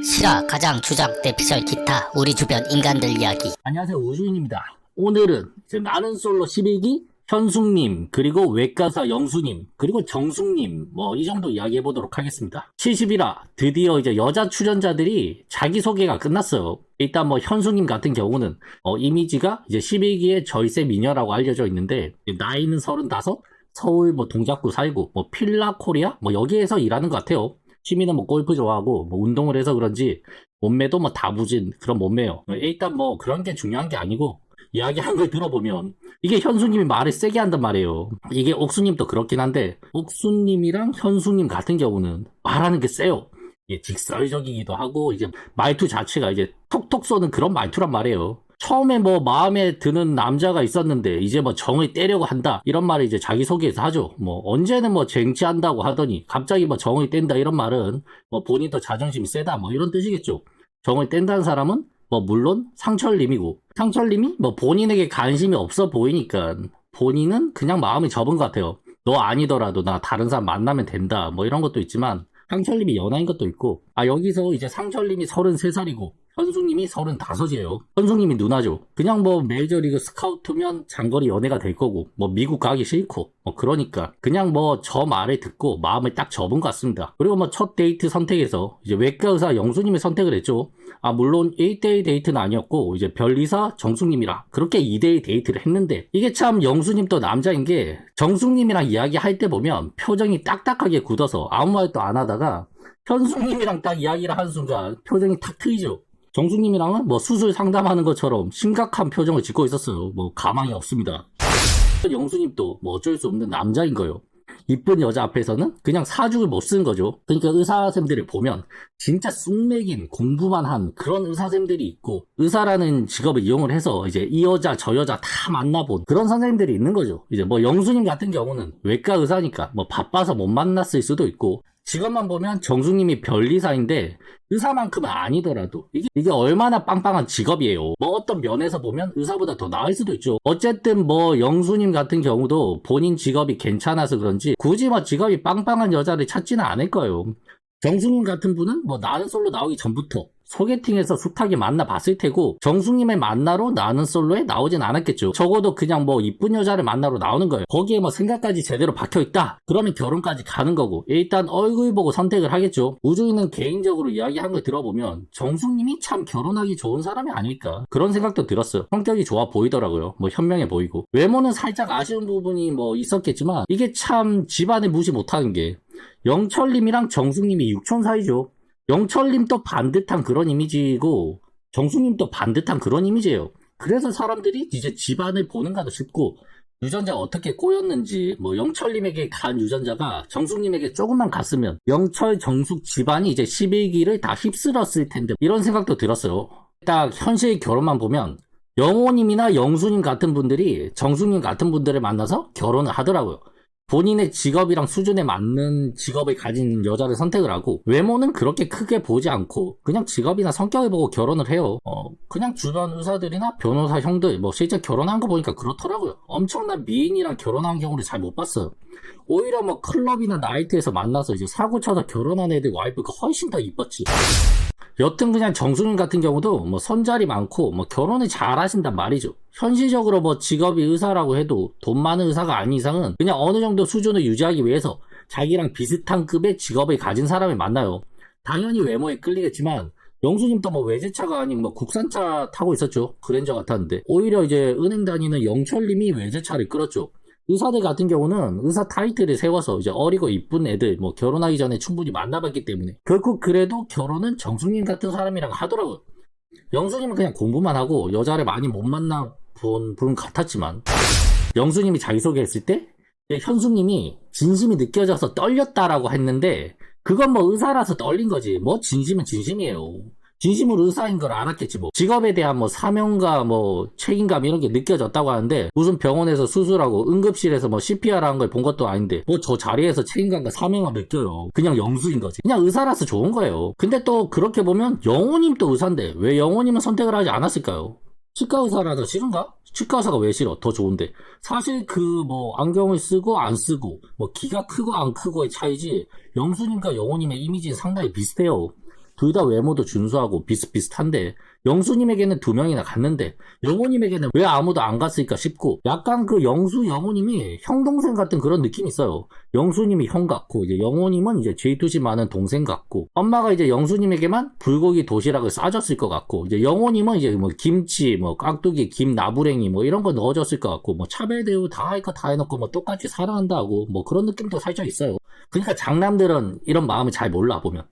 실화, 가장, 주장, 대피셜, 기타, 우리 주변 인간들 이야기. 안녕하세요 우주인입니다. 오늘은 이제 나는 솔로 12기 현숙님 그리고 외과사 영수님 그리고 정숙님 뭐 이 정도 이야기해 보도록 하겠습니다. 70이라 드디어 이제 여자 출연자들이 자기 소개가 끝났어요. 일단 뭐 현숙님 같은 경우는 어, 이미지가 이제 12기의 절세 미녀라고 알려져 있는데 나이는 35 서울 뭐 동작구 살고 뭐 필라 코리아 뭐 여기에서 일하는 것 같아요. 취미는 뭐 골프 좋아하고 뭐 운동을 해서 그런지 몸매도 뭐 다부진 그런 몸매요. 일단 뭐 그런 게 중요한 게 아니고 이야기한 걸 들어보면 이게 현수님이 말을 세게 한단 말이에요. 이게 옥수님도 그렇긴 한데 옥수님이랑 현수님 같은 경우는 말하는 게 세요. 이게 직설적이기도 하고 이제 말투 자체가 이제 톡톡 쏘는 그런 말투란 말이에요. 처음에 뭐 마음에 드는 남자가 있었는데 이제 뭐 정을 떼려고 한다 이런 말을 이제 자기 소개에서 하죠. 뭐 언제는 뭐 쟁취한다고 하더니 갑자기 뭐 정을 뗀다 이런 말은 뭐 본인도 자존심이 세다 뭐 이런 뜻이겠죠. 정을 뗀다는 사람은 뭐 물론 상철님이고 상철님이 뭐 본인에게 관심이 없어 보이니까 본인은 그냥 마음이 접은 것 같아요. 너 아니더라도 나 다른 사람 만나면 된다 뭐 이런 것도 있지만 상철님이 연하인 것도 있고 아 여기서 이제 상철님이 33살이고 현숙님이 35이에요. 현숙님이 누나죠. 그냥 뭐 메이저리그 스카우트면 장거리 연애가 될 거고 뭐 미국 가기 싫고 뭐 그러니까 그냥 뭐 저 말을 듣고 마음을 딱 접은 것 같습니다. 그리고 뭐 첫 데이트 선택에서 이제 외과 의사 영수님이 선택을 했죠. 아 물론 1대1 데이트는 아니었고 이제 별리사 정숙님이랑 그렇게 2대1 데이트를 했는데 이게 참 영수님도 남자인 게 정숙님이랑 이야기할 때 보면 표정이 딱딱하게 굳어서 아무 말도 안 하다가 현숙님이랑 딱 이야기를 하는 순간 표정이 탁 트이죠. 정숙님이랑은 뭐 수술 상담하는 것처럼 심각한 표정을 짓고 있었어요. 뭐 가망이 없습니다. 영수님도 뭐 어쩔 수 없는 남자인 거예요. 이쁜 여자 앞에서는 그냥 사죽을 못 쓰는 거죠. 그러니까 의사쌤들을 보면 진짜 쑥맥인 공부만 한 그런 의사쌤들이 있고 의사라는 직업을 이용을 해서 이제 이 여자 저 여자 다 만나본 그런 선생님들이 있는 거죠. 이제 뭐 영수님 같은 경우는 외과 의사니까 뭐 바빠서 못 만났을 수도 있고 직업만 보면 정수님이 별리사인데 의사만큼은 아니더라도 이게, 이게 얼마나 빵빵한 직업이에요. 뭐 어떤 면에서 보면 의사보다 더 나을 수도 있죠. 어쨌든 뭐 영수님 같은 경우도 본인 직업이 괜찮아서 그런지 굳이 뭐 직업이 빵빵한 여자를 찾지는 않을 거예요. 정수님 같은 분은 뭐 나는 솔로 나오기 전부터 소개팅에서 숱하게 만나봤을 테고 정숙님을 만나러 나는 솔로에 나오진 않았겠죠. 적어도 그냥 뭐 이쁜 여자를 만나러 나오는 거예요. 거기에 뭐 생각까지 제대로 박혀있다? 그러면 결혼까지 가는 거고 일단 얼굴 보고 선택을 하겠죠. 우주인은 개인적으로 이야기한 걸 들어보면 정숙님이 참 결혼하기 좋은 사람이 아닐까 그런 생각도 들었어요. 성격이 좋아 보이더라고요. 뭐 현명해 보이고 외모는 살짝 아쉬운 부분이 뭐 있었겠지만 이게 참 집안을 무시 못하는 게 영철님이랑 정숙님이 육촌 사이죠. 영철님도 반듯한 그런 이미지고 정숙님도 반듯한 그런 이미지예요. 그래서 사람들이 이제 집안을 보는가도 싶고 유전자가 어떻게 꼬였는지 뭐 영철님에게 간 유전자가 정숙님에게 조금만 갔으면 영철 정숙 집안이 이제 11기를 다 휩쓸었을 텐데 이런 생각도 들었어요. 딱 현실 결혼만 보면 영호님이나 영수님 같은 분들이 정숙님 같은 분들을 만나서 결혼을 하더라고요. 본인의 직업이랑 수준에 맞는 직업을 가진 여자를 선택을 하고 외모는 그렇게 크게 보지 않고 그냥 직업이나 성격을 보고 결혼을 해요. 어, 그냥 주변 의사들이나 변호사 형들 뭐 실제 결혼한 거 보니까 그렇더라고요. 엄청난 미인이랑 결혼한 경우를 잘 못 봤어요. 오히려 뭐 클럽이나 나이트에서 만나서 이제 사고 쳐서 결혼한 애들 와이프가 훨씬 더 이뻤지. 여튼 그냥 정수님 같은 경우도 뭐 선자리 많고 뭐 결혼을 잘 하신단 말이죠. 현실적으로 뭐 직업이 의사라고 해도 돈 많은 의사가 아닌 이상은 그냥 어느 정도 수준을 유지하기 위해서 자기랑 비슷한 급의 직업을 가진 사람을 만나요. 당연히 외모에 끌리겠지만 영수님도 뭐 외제차가 아닌 뭐 국산차 타고 있었죠. 그랜저 같았는데 오히려 이제 은행 다니는 영철님이 외제차를 끌었죠. 의사들 같은 경우는 의사 타이틀을 세워서 이제 어리고 이쁜 애들 뭐 결혼하기 전에 충분히 만나봤기 때문에 결국 그래도 결혼은 정숙님 같은 사람이랑 하더라고요. 영수님은 그냥 공부만 하고 여자를 많이 못 만나 본 분 같았지만 영수님이 자기소개했을 때 현수님이 진심이 느껴져서 떨렸다라고 했는데 그건 뭐 의사라서 떨린 거지 뭐 진심은 진심이에요. 진심으로 의사인 걸 알았겠지 뭐 직업에 대한 뭐 사명과 뭐 책임감 이런 게 느껴졌다고 하는데 무슨 병원에서 수술하고 응급실에서 뭐 CPR 하는 걸본 것도 아닌데 뭐 저 자리에서 책임감과 사명을 느껴요 그냥 영수인 거지 그냥 의사라서 좋은 거예요 근데 또 그렇게 보면 영호님 또 의사인데 왜 영호님은 선택을 하지 않았을까요? 치과 의사라서 싫은가? 치과 의사가 왜 싫어? 더 좋은데. 사실 그 뭐 안경을 쓰고 안 쓰고 뭐 키가 크고 안 크고의 차이지 영수님과 영호님의 이미지는 상당히 비슷해요. 둘 다 외모도 준수하고 비슷비슷한데 영수님에게는 두 명이나 갔는데 영호님에게는 왜 아무도 안 갔을까 싶고 약간 그 영수 영호님이 형 동생 같은 그런 느낌이 있어요. 영수님이 형 같고 이제 영호님은 이제 질투심 많은 동생 같고 엄마가 이제 영수님에게만 불고기 도시락을 싸줬을 것 같고 이제 영호님은 이제 뭐 김치 뭐 깍두기 김 나부랭이 뭐 이런 거 넣어줬을 것 같고 뭐 차별 대우 다 할 거 다 해놓고 뭐 똑같이 사랑한다고 뭐 그런 느낌도 살짝 있어요. 그러니까 장남들은 이런 마음을 잘 몰라 보면.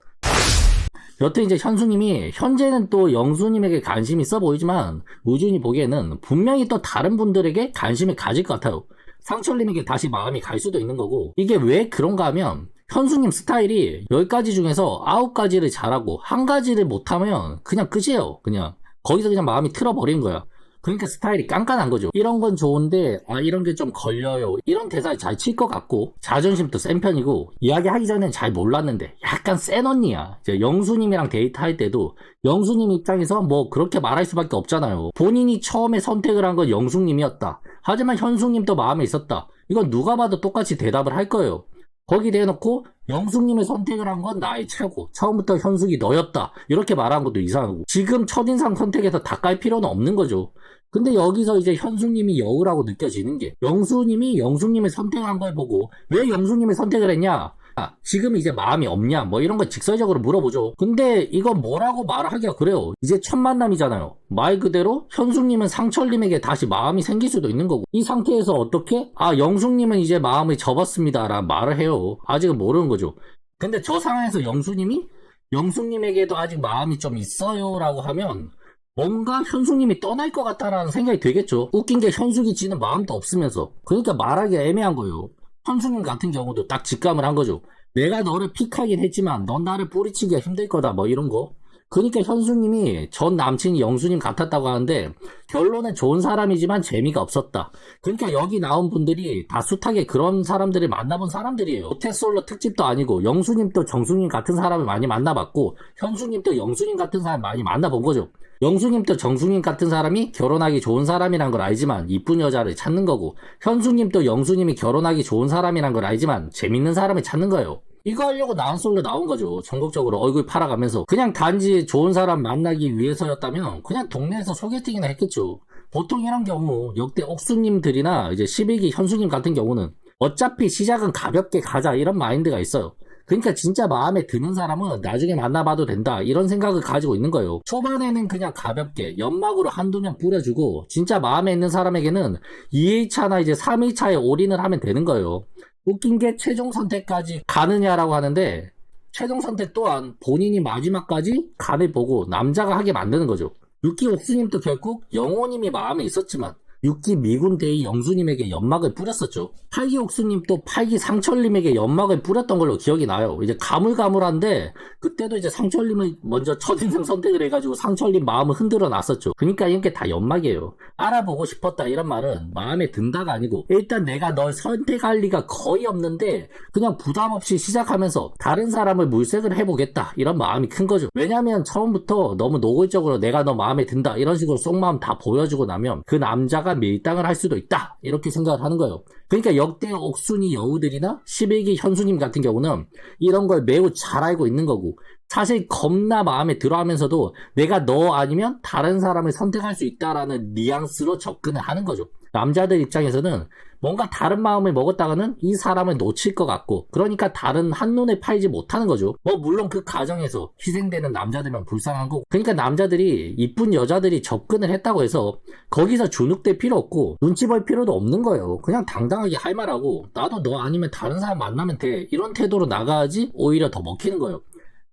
여튼 이제 현수님이 현재는 또 영수님에게 관심이 있어 보이지만 우준이 보기에는 분명히 또 다른 분들에게 관심을 가질 것 같아요. 상철님에게 다시 마음이 갈 수도 있는 거고 이게 왜 그런가 하면 현수님 스타일이 10가지 중에서 9가지를 잘하고 한 가지를 못하면 그냥 끝이에요. 그냥 거기서 그냥 마음이 틀어버린 거야. 그러니까 스타일이 깐깐한 거죠. 이런 건 좋은데 아 이런 게 좀 걸려요. 이런 대사를 잘 칠 것 같고 자존심도 센 편이고 이야기하기 전엔 잘 몰랐는데 약간 센 언니야. 이제 영수님이랑 데이트할 때도 영수님 입장에서 뭐 그렇게 말할 수밖에 없잖아요. 본인이 처음에 선택을 한 건 영수님이었다. 하지만 현수님도 마음에 있었다. 이건 누가 봐도 똑같이 대답을 할 거예요. 거기 대놓고 영숙님을 선택을 한 건 나의 최고. 처음부터 현숙이 너였다. 이렇게 말한 것도 이상하고. 지금 첫인상 선택에서 다 깔 필요는 없는 거죠. 근데 여기서 이제 현숙님이 여우라고 느껴지는 게 영수님이 영숙님을 선택한 걸 보고 왜 영숙님을 선택을 했냐? 아, 지금 이제 마음이 없냐? 뭐 이런 걸 직설적으로 물어보죠. 근데 이거 뭐라고 말하기가 그래요. 이제 첫 만남이잖아요. 말 그대로 현숙님은 상철님에게 다시 마음이 생길 수도 있는 거고 이 상태에서 어떻게? 아 영숙님은 이제 마음을 접었습니다 라는 말을 해요. 아직은 모르는 거죠. 근데 저 상황에서 영수님이 영숙님에게도 아직 마음이 좀 있어요 라고 하면 뭔가 현숙님이 떠날 것 같다라는 생각이 들겠죠. 웃긴 게 현숙이 지는 마음도 없으면서. 그러니까 말하기가 애매한 거예요. 현숙님 같은 경우도 딱 직감을 한 거죠. 내가 너를 픽하긴 했지만 넌 나를 뿌리치기가 힘들 거다 뭐 이런 거. 그러니까 현숙님이 전 남친이 영수님 같았다고 하는데 결론은 좋은 사람이지만 재미가 없었다. 그러니까 여기 나온 분들이 다 숱하게 그런 사람들을 만나본 사람들이에요. 모태솔로 특집도 아니고 영수님도 정수님 같은 사람을 많이 만나봤고 현수님도 영수님 같은 사람 많이 만나본 거죠. 영수님도 정수님 같은 사람이 결혼하기 좋은 사람이란 걸 알지만 이쁜 여자를 찾는 거고 현수님도 영수님이 결혼하기 좋은 사람이란 걸 알지만 재밌는 사람을 찾는 거예요. 이거 하려고 나온 솔로 나온 거죠. 전국적으로 얼굴 팔아가면서 그냥 단지 좋은 사람 만나기 위해서였다면 그냥 동네에서 소개팅이나 했겠죠. 보통 이런 경우 역대 옥수님들이나 이제 11기 현수님 같은 경우는 어차피 시작은 가볍게 가자 이런 마인드가 있어요. 그러니까 진짜 마음에 드는 사람은 나중에 만나봐도 된다 이런 생각을 가지고 있는 거예요. 초반에는 그냥 가볍게 연막으로 한두 명 뿌려주고 진짜 마음에 있는 사람에게는 2일차나 이제 3일차에 올인을 하면 되는 거예요. 웃긴 게 최종 선택까지 가느냐라고 하는데 최종 선택 또한 본인이 마지막까지 간을 보고 남자가 하게 만드는 거죠. 육기 옥수님도 결국 영호님이 마음에 있었지만 육기 미군 대위 영수님에게 연막을 뿌렸었죠. 팔기 옥수님도 팔기 상철님에게 연막을 뿌렸던 걸로 기억이 나요. 이제 가물가물한데 그때도 이제 상철님을 먼저 첫인상 선택을 해가지고 상철님 마음을 흔들어 놨었죠. 그러니까 이게 다 연막이에요. 알아보고 싶었다 이런 말은 마음에 든다가 아니고 일단 내가 널 선택할 리가 거의 없는데 그냥 부담 없이 시작하면서 다른 사람을 물색을 해보겠다 이런 마음이 큰 거죠. 왜냐면 처음부터 너무 노골적으로 내가 너 마음에 든다 이런 식으로 속마음 다 보여주고 나면 그 남자 가 밀당을 할 수도 있다 이렇게 생각을 하는 거예요. 그러니까 역대 옥순이 여우들이나 11기 현수님 같은 경우는 이런 걸 매우 잘 알고 있는 거고 사실 겁나 마음에 들어 하면서도 내가 너 아니면 다른 사람을 선택할 수 있다라는 뉘앙스로 접근을 하는 거죠. 남자들 입장에서는 뭔가 다른 마음을 먹었다가는 이 사람을 놓칠 것 같고 그러니까 다른 한눈에 팔지 못하는 거죠. 뭐 물론 그 과정에서 희생되는 남자들만 불쌍한 거고 그러니까 남자들이 이쁜 여자들이 접근을 했다고 해서 거기서 주눅될 필요 없고 눈치 볼 필요도 없는 거예요. 그냥 당당하게 할 말하고 나도 너 아니면 다른 사람 만나면 돼 이런 태도로 나가야지 오히려 더 먹히는 거예요.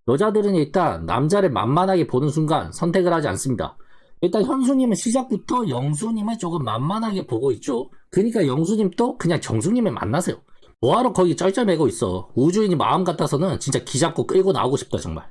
여자들은 일단 남자를 만만하게 보는 순간 선택을 하지 않습니다. 일단 현수님은 시작부터 영수님을 조금 만만하게 보고 있죠. 그러니까 영수님도 그냥 정수님을 만나세요. 뭐하러 거기 쩔쩔매고 있어. 우주인이 마음 같아서는 진짜 기 잡고 끌고 나오고 싶다 정말.